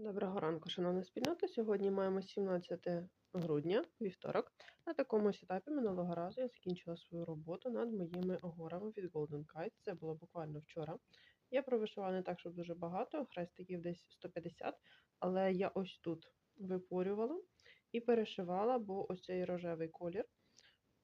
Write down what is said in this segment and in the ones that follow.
Доброго ранку, шановна спільнота. Сьогодні маємо 17 грудня, вівторок. На такому сетапі минулого разу я закінчила свою роботу над моїми горами від Golden Kite. Це було буквально вчора. Я провишивала не так, щоб дуже багато, хрестиків десь 150, але я ось тут випорювала і перешивала, бо ось цей рожевий колір,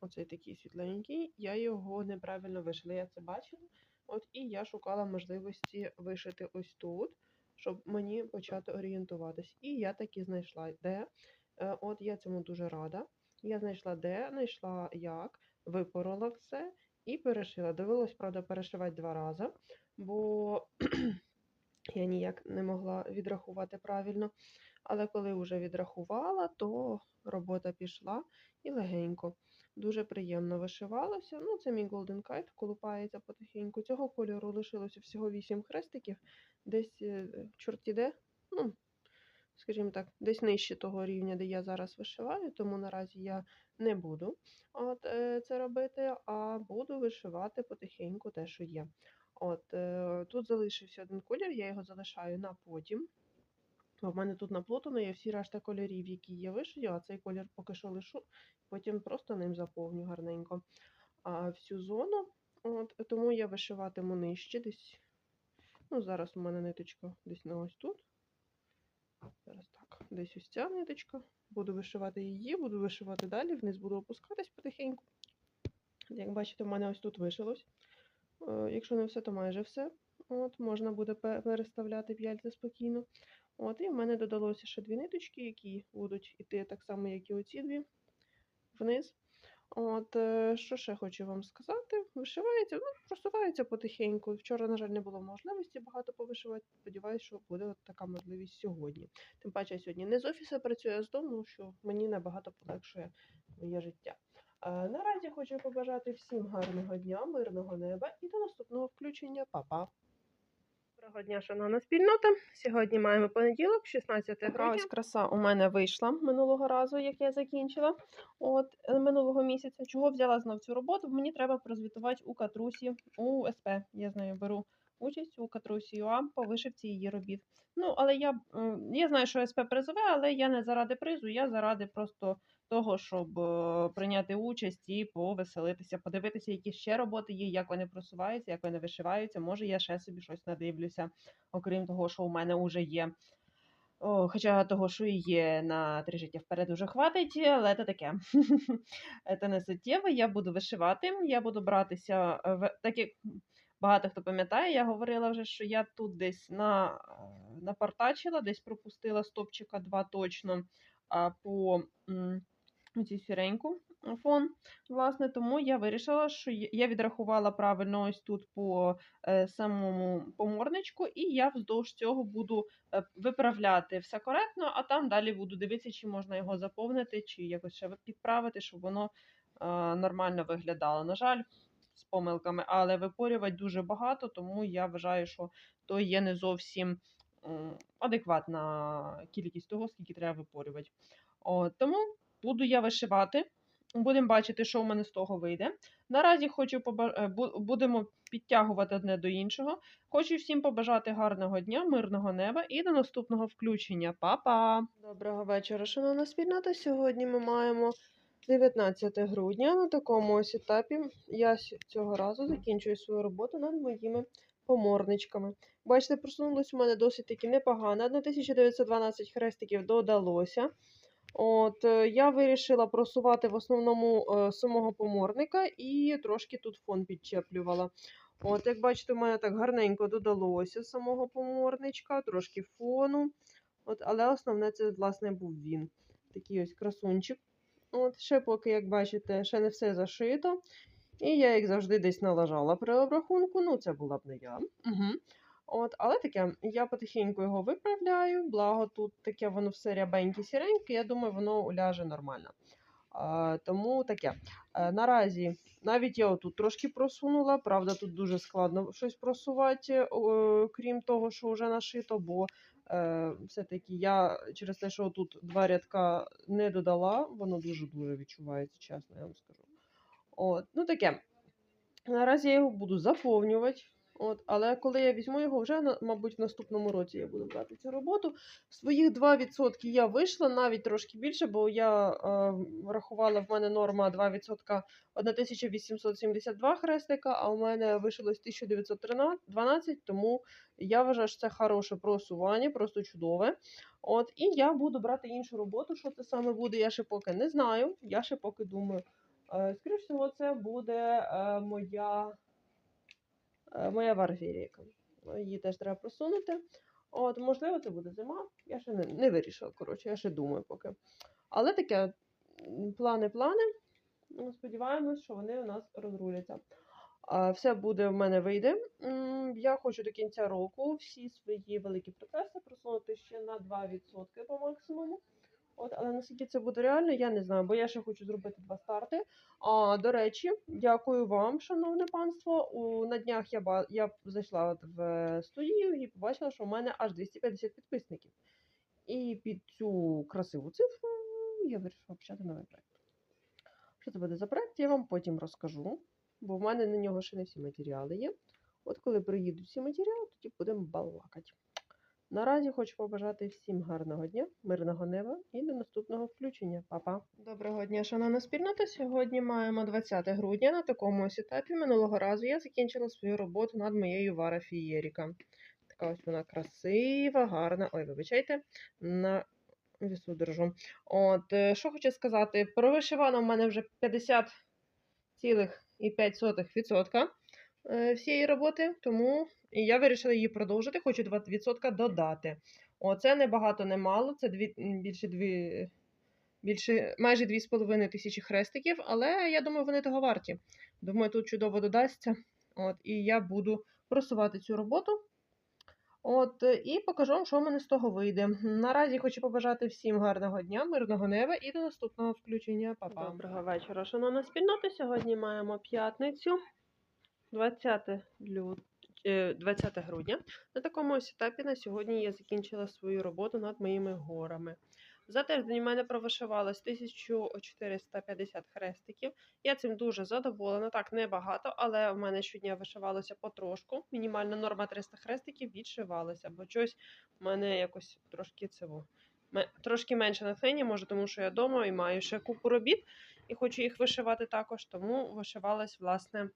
оцей такий світленький, я його неправильно вишила. Я це бачила. От і я шукала можливості вишити ось тут щоб мені почати орієнтуватись. І я таки знайшла де. Е, От я цьому дуже рада. Я знайшла де, знайшла як, випорола все і перешила. Довелось, правда, перешивати два рази, бо я ніяк не могла відрахувати правильно. Але коли вже відрахувала, то робота пішла і легенько. Дуже приємно вишивалося. Ну, це мій Golden Kite, колупається потихеньку. Цього кольору лишилося всього 8 хрестиків, десь е, чорті де, ну, скажімо так, десь нижче того рівня, де я зараз вишиваю, тому наразі я не буду от, е, це робити, а буду вишивати потихеньку те, що є. От, е, Тут залишився один колір, я його залишаю на потім. У мене тут наплутано є всі решта кольорів, які є вишию, а цей колір поки що лишу, потім просто ним заповню гарненько а, всю зону. От, Тому я вишиватиму нижче десь. Ну, зараз у мене ниточка десь на ось тут. Зараз так, десь ось ця ниточка. Буду вишивати її, буду вишивати далі, вниз буду опускатись потихеньку. Як бачите, в мене ось тут вишилось. Е, Якщо не все, то майже все. От, Можна буде переставляти п'яльця спокійно. От, і в мене додалося ще дві ниточки, які будуть йти так само, як і оці дві вниз. От, е, що ще хочу вам сказати? Вишивається, ну, просувається потихеньку. Вчора, на жаль, не було можливості багато повишивати. Сподіваюсь, що буде от така можливість сьогодні. Тим паче, я сьогодні не з офісу працюю, а з дому, що мені набагато полегшує моє життя. Е, Наразі хочу побажати всім гарного дня, мирного неба і до наступного включення. Па-па! Доброго дня, шановна спільнота. Сьогодні маємо понеділок, 16 грудня. Ось краса у мене вийшла минулого разу, як я закінчила. От е, минулого місяця. Чого взяла знов цю роботу? Мені треба прозвітувати у Катрусі у СП. Я з нею беру участь у Катрусі ЮА по вишивці її робіт. Ну, але я, я знаю, що СП призове, але я не заради призу, я заради просто того, щоб е, прийняти участь і повеселитися, подивитися, які ще роботи є, як вони просуваються, як вони вишиваються. Може, я ще собі щось надивлюся, окрім того, що у мене вже є. О, хоча того, що і є на три життя вперед, уже хватить, але це таке. Це не суттєво. Я буду вишивати, я буду братися е, так як багато хто пам'ятає, я говорила вже, що я тут десь на, е, напартачила, десь пропустила стопчика два точно а, по цю сіреньку фон. Власне, тому я вирішила, що я відрахувала правильно ось тут по е, самому поморничку, і я вздовж цього буду е, виправляти все коректно, а там далі буду дивитися, чи можна його заповнити, чи якось ще підправити, щоб воно е, нормально виглядало. На жаль, з помилками, але випорювати дуже багато, тому я вважаю, що то є не зовсім адекватна кількість того, скільки треба випорювати. О, тому буду я вишивати. Будемо бачити, що в мене з того вийде. Наразі хочу поба... е, будемо підтягувати одне до іншого. Хочу всім побажати гарного дня, мирного неба і до наступного включення. Па-па! Доброго вечора, шановна спільнота. Сьогодні ми маємо 19 грудня. На такому ось етапі я цього разу закінчую свою роботу над моїми поморничками. Бачите, просунулось у мене досить таки непогано. 1912 хрестиків додалося. От, е, я вирішила просувати в основному е, самого поморника і трошки тут фон підчеплювала. От, як бачите, у мене так гарненько додалося самого поморничка, трошки фону. От, але основне це, власне, був він. Такий ось красунчик. От, ще поки, як бачите, ще не все зашито. І я, як завжди, десь налажала при обрахунку. Ну, це була б не я. Угу. От, але таке, я потихеньку його виправляю, благо тут таке воно все рябеньке сіреньке, я думаю, воно ляже нормально. А, тому таке. А, наразі навіть я отут трошки просунула, правда, тут дуже складно щось просувати, о, крім того, що вже нашито, бо е, все-таки я через те, що тут два рядка не додала, воно дуже-дуже відчувається, чесно, я вам скажу. От, ну таке. Наразі я його буду заповнювати. От, але коли я візьму його, вже, на- мабуть, в наступному році я буду брати цю роботу. Своїх 2% я вийшла, навіть трошки більше, бо я е, рахувала, в мене норма 2% 1872 хрестика, а у мене вийшлось 1912, тому я вважаю, що це хороше просування, просто чудове. От, і я буду брати іншу роботу. Що це саме буде, я ще поки не знаю. Я ще поки думаю. Е, скоріш всього, це буде е, моя, моя варфірійка. Її теж треба просунути. От, можливо, це буде зима. Я ще не, не вирішила, коротше, я ще думаю поки. Але таке плани, плани. Ну, Сподіваємось, що вони у нас розруляться. Все буде в мене вийде. Я хочу до кінця року всі свої великі процеси просунути ще на 2% по максимуму. От, але наскільки це буде реально, я не знаю, бо я ще хочу зробити два старти. А, до речі, дякую вам, шановне панство. У, на днях я, я зайшла в е, студію і побачила, що в мене аж 250 підписників. І під цю красиву цифру я вирішила почати новий проект. Що це буде за проект, я вам потім розкажу, бо в мене на нього ще не всі матеріали є. От коли приїдуть всі матеріали, тоді будемо балакати. Наразі хочу побажати всім гарного дня, мирного неба і до наступного включення. Па-па! Доброго дня, шановна спільнота. Сьогодні маємо 20 грудня. На такому ось етапі минулого разу я закінчила свою роботу над моєю Вара Фієріка. Така ось вона красива, гарна. Ой, вибачайте, на вісу держу. От, е, що хочу сказати, провишивано в мене вже 50,5% е, всієї роботи, тому я вирішила її продовжити, хочу 2% додати. Оце не багато, не мало, це дві, більше дві, більше, майже 2,5 тисячі хрестиків, але я думаю, вони того варті. Думаю, тут чудово додасться. От, і я буду просувати цю роботу. От, е, і покажу вам, що в мене з того вийде. Наразі хочу побажати всім гарного дня, мирного неба і до наступного включення. Па-па. Доброго вечора, шановна спільнота. Сьогодні маємо п'ятницю, 20, лю... е, 20 грудня. На такому ось етапі на сьогодні я закінчила свою роботу над моїми горами. За тиждень у мене провишивалось 1450 хрестиків. Я цим дуже задоволена. Так, небагато, але в мене щодня вишивалося потрошку. Мінімальна норма 300 хрестиків відшивалася, бо щось в мене якось трошки цього. Трошки менше натхнення, може, тому що я вдома і маю ще купу робіт і хочу їх вишивати також, тому вишивалась, власне,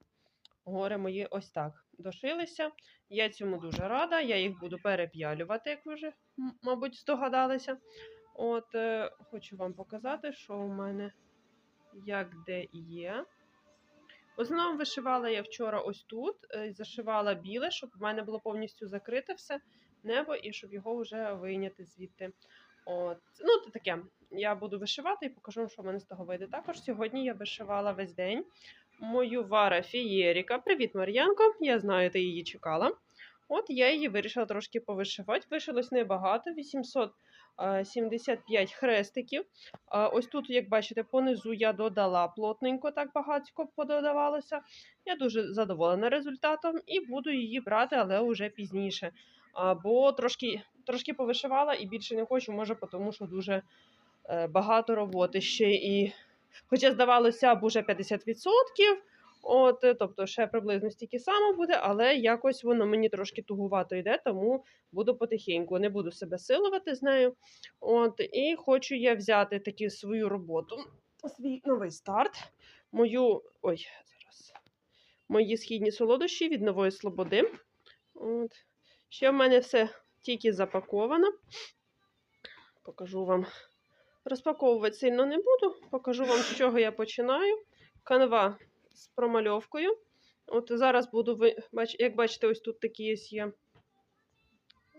гори мої ось так. Дошилися. Я цьому дуже рада. Я їх буду переп'ялювати, як ви вже, мабуть, здогадалися. От, е, хочу вам показати, що у мене як де є. В основному вишивала я вчора ось тут, е, зашивала біле, щоб в мене було повністю закрите все небо і щоб його вже вийняти звідти. От. Ну, це таке. Я буду вишивати і покажу, вам, що в мене з того вийде. Також сьогодні я вишивала весь день мою Вара Фієріка. Привіт, Мар'янко. Я знаю, ти її чекала. От я її вирішила трошки повишивати. Вишилось небагато, 875 хрестиків. Ось тут, як бачите, понизу я додала плотненько, так багатько пододавалося. Я дуже задоволена результатом і буду її брати, але вже пізніше. Бо трошки, трошки повишивала і більше не хочу, може, тому що дуже е, багато роботи ще і. Хоча, здавалося б, уже 50%, от, е, тобто ще приблизно стільки само буде, але якось воно мені трошки тугувато йде, тому буду потихеньку, не буду себе силувати з нею. От, і хочу я взяти таки свою роботу, свій новий старт, мою. Ой, зараз. Мої східні солодощі від нової слободи. От. Ще в мене все тільки запаковано. Покажу вам. Розпаковувати сильно не буду. Покажу вам, з чого я починаю. Канва з промальовкою. От зараз буду як бачите, ось тут ось є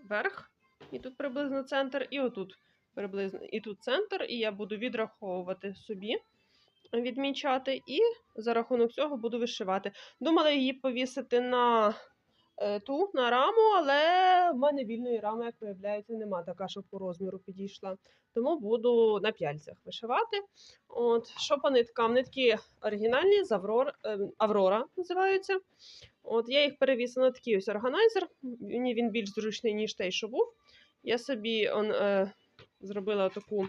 верх, і тут приблизно центр, і отут приблизно і тут центр, і я буду відраховувати собі, відмічати, і за рахунок цього буду вишивати. Думала її повісити на ту на раму, але в мене вільної рами, як виявляється, нема така, щоб по розміру підійшла. Тому буду на п'яльцях вишивати. От, що по ниткам? Нитки оригінальні з Аврор, е, Аврора називаються. От, я їх перевісила на такий ось органайзер. Мені він більш зручний, ніж той, що був. Я собі он, е, зробила таку,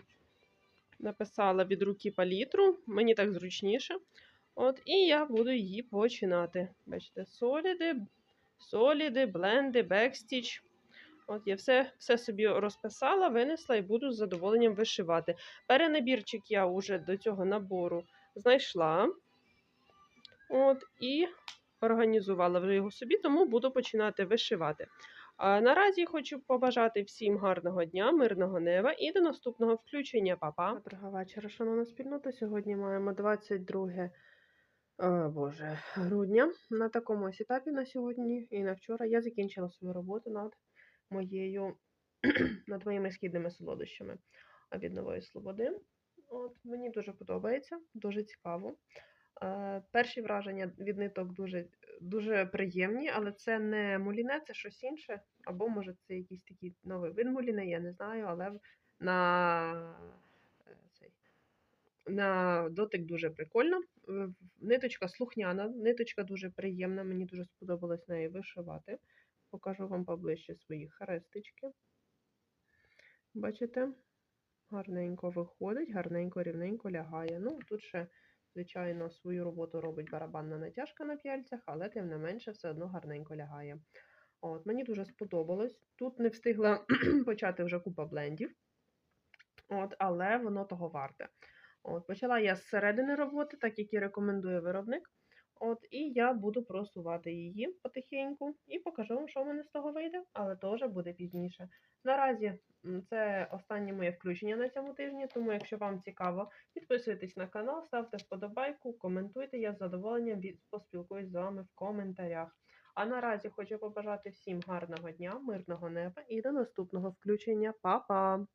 написала від руки палітру, мені так зручніше. От, і я буду її починати. Бачите, соліди, соліди, бленди, бекстіч. От я все, все собі розписала, винесла і буду з задоволенням вишивати. Перенабірчик я вже до цього набору знайшла. От, і організувала вже його собі, тому буду починати вишивати. А наразі хочу побажати всім гарного дня, мирного неба і до наступного включення. Па-па! Доброго вечора, шановна спільнота. Сьогодні маємо 22 Боже, грудня. На такому ось етапі на сьогодні і на вчора я закінчила свою роботу над моєю над моїми східними солодощами від нової слободи. От, мені дуже подобається, дуже цікаво. Е, перші враження від ниток дуже, дуже приємні, але це не муліне, це щось інше. Або, може, це якийсь такий новий вид муліне, я не знаю, але на, на дотик дуже прикольно. Ниточка слухняна, ниточка дуже приємна, мені дуже сподобалось нею вишивати. Покажу вам поближче свої хрестички. Бачите? Гарненько виходить, гарненько, рівненько лягає. Ну, тут ще, звичайно, свою роботу робить барабанна натяжка на п'яльцях, але тим не менше все одно гарненько лягає. От, мені дуже сподобалось. Тут не встигла почати вже купа блендів, от, але воно того варте. От, почала я з середини роботи, так як і рекомендує виробник. От, і я буду просувати її потихеньку і покажу вам, що в мене з того вийде, але вже буде пізніше. Наразі це останнє моє включення на цьому тижні, тому якщо вам цікаво, підписуйтесь на канал, ставте вподобайку, коментуйте. Я з задоволенням поспілкуюсь з вами в коментарях. А наразі хочу побажати всім гарного дня, мирного неба і до наступного включення. Па-па!